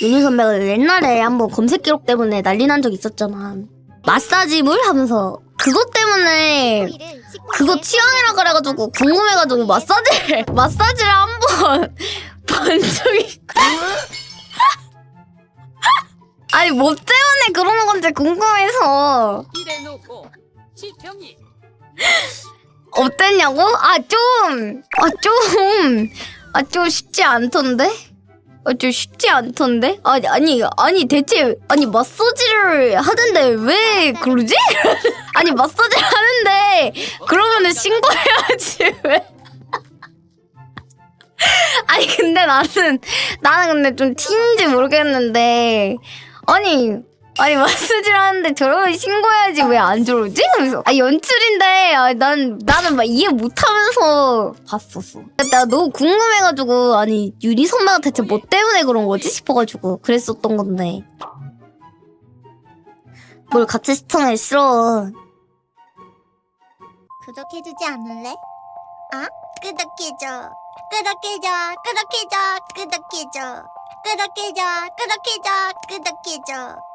윤희 선배가 옛날에 한번 검색 기록 때문에 난리 난 적 있었잖아. 마사지물 하면서 그것 때문에 그거 취향이라 그래가지고 궁금해가지고 마사지를 마사지를 한번 본 적이 아니 뭐 때문에 그러는 건지 궁금해서 어땠냐고? 아 좀 아 좀 아 좀 쉽지 않던데? 아좀 쉽지 않던데? 아니 아니 아니 대체 아니 마사지를 하는데 왜 그러지? 아니 마사지를 하는데 그러면은 신고해야지 왜? 아니 근데 나는 나는 근데 좀 튀인지 모르겠는데 아니 아니 마사지를 하는데 저러면 신고해야지 왜 안 저러지? 그래서 아 연출인데 아, 난 나는 막 이해 못하면서 봤었어. 나 너무 궁금해가지고 아니 유리 선배가 대체 뭐 때문에 그런 거지 싶어가지고 그랬었던 건데 뭘 같이 시청해 싫어. 구독해주지 않을래? 아? 구독해줘. 구독해줘. 구독해줘. 구독해줘. 구독해줘. 구독해줘. 구독해줘.